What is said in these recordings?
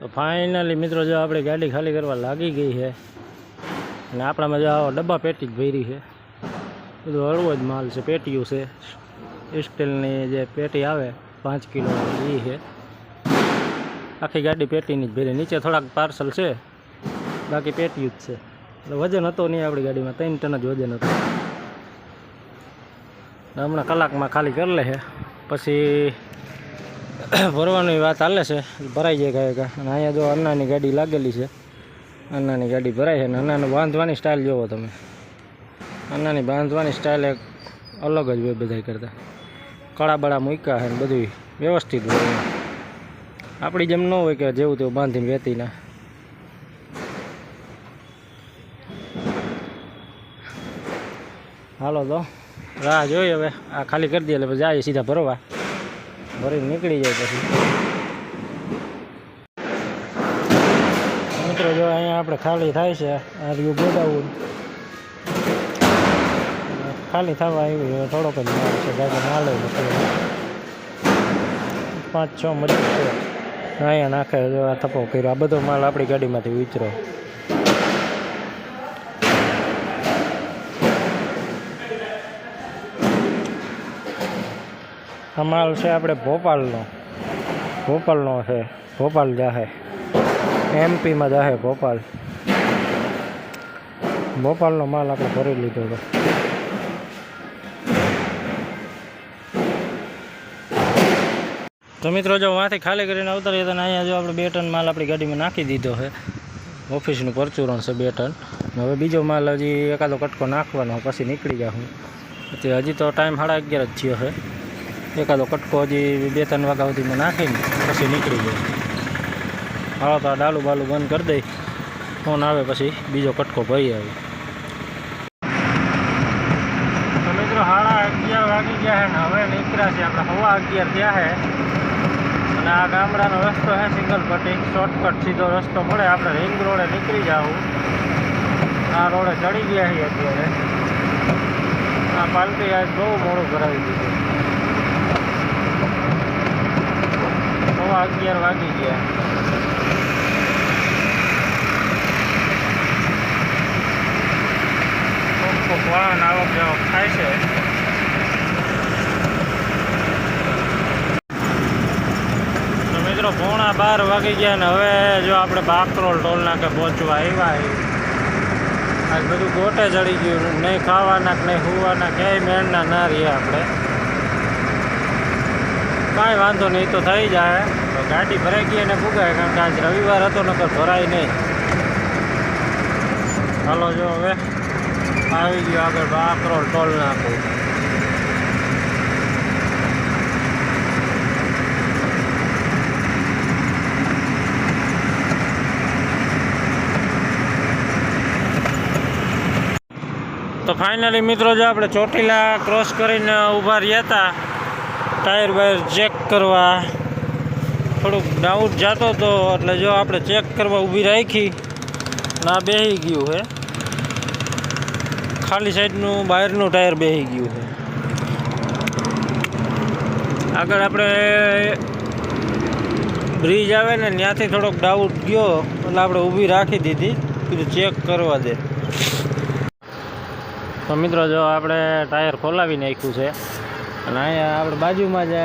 તો ફાઇનલી મિત્રો, જો આપણે ગાડી ખાલી કરવા લાગી ગઈ છે, અને આપણામાં જો આવો ડબ્બા પેટી જ ભરી છે. બધું હળવો જ માલ છે, પેટીયું છે. સ્ટીલની જે પેટી આવે, પાંચ કિલો એ છે. આખી ગાડી પેટીની જ ભરી, નીચે થોડાક પાર્સલ છે, બાકી પેટીયું જ છે. એટલે વજન હતો નહીં આપણી ગાડીમાં, ત્રણ ટન જ વજન હતું. હમણાં કલાકમાં ખાલી કરી લે છે. પછી ભરવાની વાત હાલે છે. ભરાઈ જાય ગાય ગા અને અહીંયા જો અન્નાની ગાડી લાગેલી છે. અન્નાની ગાડી ભરાય છે અને અન્નાને બાંધવાની સ્ટાઇલ જોવો તમે. અન્નાની બાંધવાની સ્ટાઇલ એક અલગ જ હોય બધા કરતાં. કળા બળા મૂક્યા છે ને બધું વ્યવસ્થિત હોય આપણી જેમ ન હોય કે જેવું તેવું બાંધીને વેતી ના હાલો તો, રાહ જોઈએ હવે. આ ખાલી કરી દઈએ એટલે જાય સીધા ભરવા. ભરીને નીકળી જાય પછી. મિત્રો, જો અહીંયા આપણે ખાલી થાય છે, આ રહ્યું ગોડાઉન. ખાલી થવા આવ્યું થોડોક જ માલ છે ગાડી માલ પાંચ છ મજૂર છે. અહીંયા નાખે, જો આ થપ્પો કર્યો. આ બધો માલ આપણી ગાડીમાંથી ઉતરો માલ છે આપણે ભોપાલનો. ભોપાલનો છે. ભોપાલ જાહે. એમપીમાં જાહે ભોપાલ. ભોપાલનો માલ આપણે ભરી લીધો હતો. તો મિત્રો જો વાંથી ખાલી કરીને અવતરીએ તો અહીંયા જો આપણે બે ટન માલ આપણી ગાડીમાં નાખી દીધો છે. ઓફિસનું પરચુરણ છે બે ટન. હવે બીજો માલ હજી એકાદો કટકો નાખવાનો, પછી નીકળી જાઉં હું હજી તો ટાઈમ સાડા અગિયાર જ થયો છે. એકાદો કટકો હજી બે ત્રણ વાગ્યા સુધીમાં નાખીને પછી નીકળી જાય હાલો તો આ ડાલું બાલું બંધ કરી દઈ ફોન આવે પછી બીજો કટકો ભરી આવે તો મિત્રો સાડા અગિયાર વાગી ગયા છે ને હવે નીકળ્યા છે આપણે હવા અગિયાર થયા છે અને આ ગામડાનો રસ્તો છે સિંગલ પટ્ટી શોર્ટકટ સીધો રસ્તો મળે આપણે રિંગ રોડે નીકળી જાવું આ રોડે ચડી ગયા છીએ અત્યારે આ પાલટી આજ બહુ મોડું કરાવી દીધું સવા અગિયાર વાગી ગયા. ખૂબ ખૂબ વાહન આવક જાવક થાય છે. મિત્રો પોણા બાર વાગી ગયા ને હવે જો આપણે બાકરોલ ટોલ નાકે પહોંચવા આવ્યા. આજ બધું ગોટે ચડી ગયું. નહીં ખાવાના કે નહીં હોવાના ક્યાંય મેળના ના રહીએ આપણે. કાંઈ વાંધો નહીં તો થઈ જાય. ગાડી ભરાઈ ગઈ અને ફૂગાય કારણ કે આજ રવિવાર હતો, નકર ભરાય નહીં. હાલો જો હવે આવી ગયો આગળ બાકરોલ ટોલ નાખું તો ફાઇનલી મિત્રો જો આપણે ચોટીલા ક્રોસ કરીને ઊભા રહ્યા હતા ટાયર વાયર ચેક કરવા. થોડુંક ડાઉટ જતો હતો એટલે જો આપણે ચેક કરવા ઊભી રાખી ના બેસી ગયું છે ખાલી સાઈડનું બહારનું ટાયર બેસી ગયું છે આગળ આપણે બ્રિજ આવે ને ત્યાંથી થોડોક ડાઉટ ગયો, એટલે આપણે ઊભી રાખી દીધી, કીધું ચેક કરવા દે. તો મિત્રો જો આપણે ટાયર ખોલાવી નાખ્યું છે, અને અહીંયા આપણે બાજુમાં જ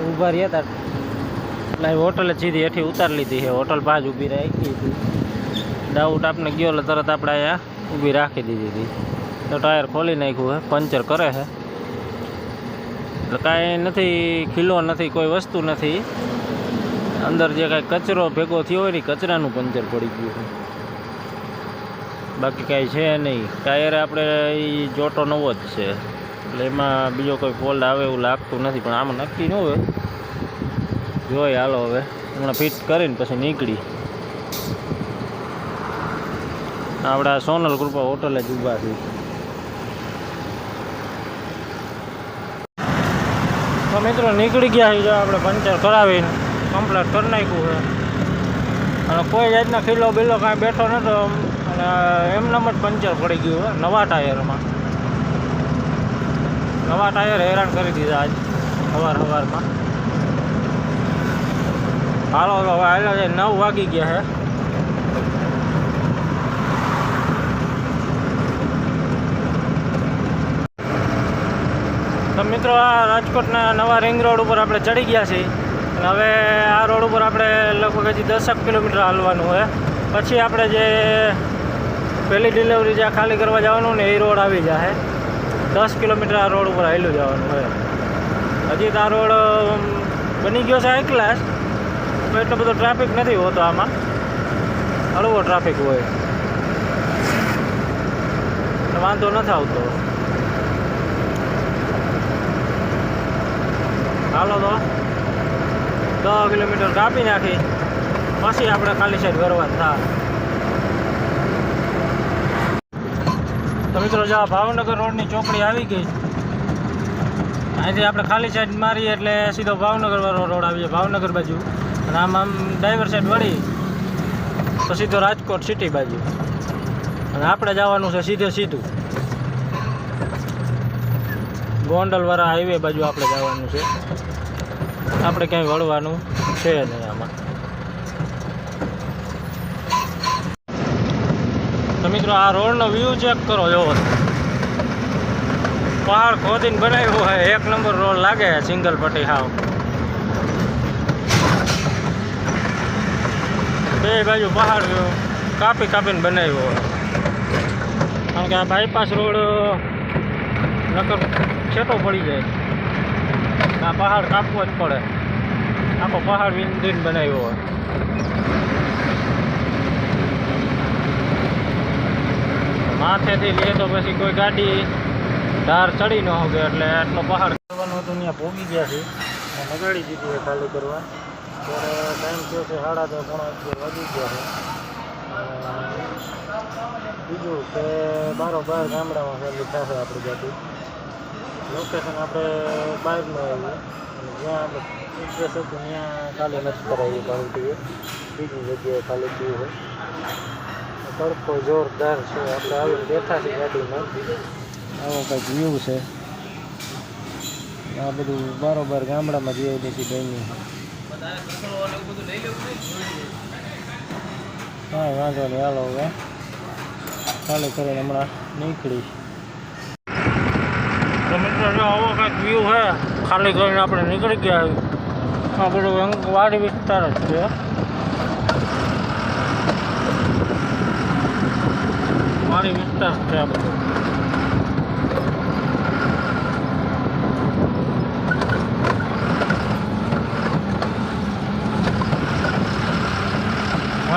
ઊભા રહ્યા હતા એટલે હોટલે સીધી હેઠી ઉતારી લીધી છે. હોટલ પાંચ ઊભી રાખી હતી. ડાઉટ આપણે ગયો એટલે તરત આપણે અહીંયા ઊભી રાખી દીધી હતી. તો ટાયર ખોલી નાખ્યું છે. પંચર કરે છે. એટલે કાંઈ નથી, ખીલો નથી, કોઈ વસ્તુ નથી. અંદર જે કાંઈ કચરો ભેગો થયો હોય ને કચરાનું પંચર પડી ગયું છે. બાકી કાંઈ છે નહીં. ટાયર આપણે એ જોટો નવો જ છે. એટલે એમાં બીજો કોઈ ફોલ્ડ આવે એવું લાગતું નથી, પણ આમાં નક્કી ન હોય. જોઈએ હાલો હવે. હમણાં ફિટ કરીને પછી નીકળી. આપણે સોનલ કૃપા હોટલે જ ઊભા છીએ તો મિત્રો, નીકળી ગયા છે જો આપણે પંચર કરાવીને. કમ્પ્લેટ કરી નાખ્યું છે. અને કોઈ જાતના ખીલો બિલો કાંઈ બેઠો નહોતો અને એમનામ જ પંચર પડી ગયું છે, નવા ટાયરમાં. નવા ટાયર હેરાન કરી દીધા આજ સવાર સવારમાં હાલો, હવે હાલ્યા છે, નવ વાગી ગયા છે તો મિત્રો, આ રાજકોટના નવા રિંગ રોડ ઉપર આપણે ચડી ગયા છીએ. અને હવે આ રોડ ઉપર આપણે લગભગ હજી દસક કિલોમીટર હાલવાનું હોય પછી આપણે જે પહેલી ડિલિવરી જ્યાં ખાલી કરવા જવાનું ને એ રોડ આવી જાય દસ કિલોમીટર આ રોડ ઉપર હાલ્યું જવાનું હોય હજી તો આ રોડ બની ગયો છે એક ક્લાસ તો એટલો બધો ટ્રાફિક નથી હોતો આમાં. હળવો ટ્રાફિક હોય. વાંધો નથી આવતો હાલો તો. દસ કિલોમીટર કાપી નાખી. પછી આપણે ખાલી સાઈડ કરવા થાય તો મિત્રો, જો ભાવનગર રોડની ચોકડી આવી ગઈ. અહીંથી આપણે ખાલી સાઈડ મારીએ એટલે સીધો ભાવનગર રોડ આવી જાય, ભાવનગર બાજુ. અને આમ આમ ડ્રાઈવર સાઈડ વળી તો સીધો રાજકોટ સિટી બાજુ. અને આપણે જવાનું છે સીધે સીધું. ગોંડલવાળા હાઈવે બાજુ આપણે જવાનું છે. આપણે ક્યાંય વળવાનું છે નહીં આમાં. તો મિત્રો, આ રોડનો વ્યૂ ચેક કરો જોવો પહાડ ખોદીને બનાવ્યો હોય, એક નંબર રોડ લાગે સિંગલ પટ્ટી હાવ. બે બાજુ પહાડ કાપી કાપીને બનાવ્યો કારણ કે આ બાયપાસ રોડ નકર છેટો પડી જાય. આ પહાડ કાપવો જ પડે. આખો પહાડ વિંદીને બનાવ્યો હોય. માથેથી લે તો પછી કોઈ ગાડી ધાર ચડી ન હોગે એટલે આટલો પહાડ કરવાનો તો ત્યાં ભોગી ગયા છે. લગાડી દીધી ખાલી કરવા. ત્યારે ટાઈમ થયો છે સાડા દસ, પોણા અગિયાર વાગી ગયા છે. અને બીજું કે બારો બાર ગામડામાં ફેરલી થશે આપણી ગાડી. લોકેશન આપણે બહારનું આવ્યું અને જ્યાં આપણે ઇન્ટરેસ્ટ હતું ત્યાં ખાલી નથી કરાવી પાડતી બીજી જગ્યાએ ખાલી થયું હોય તડકો જોરદાર છે. આપણે આવીને બેઠા છીએ ગાડીમાં. આવો કંઈક વ્યૂ છે. આ બધું બારોબાર ગામડામાં જઈ દેખી બની હા વાંધો નહીં, હાલો હવે. ચાલુ કરીને હમણાં નીકળી. તો મિત્રો, જો આવો કંઈક વ્યૂ છે ખાલી કરીને આપણે નીકળી ગયા આ બધું વાડી વિસ્તાર જ છે. વાડી વિસ્તાર છે આ બધું.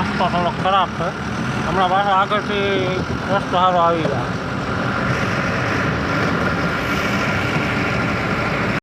રસ્તો થોડો ખરાબ છે. હમણાં પાછો આગળથી રસ્તો સારો આવી જાય.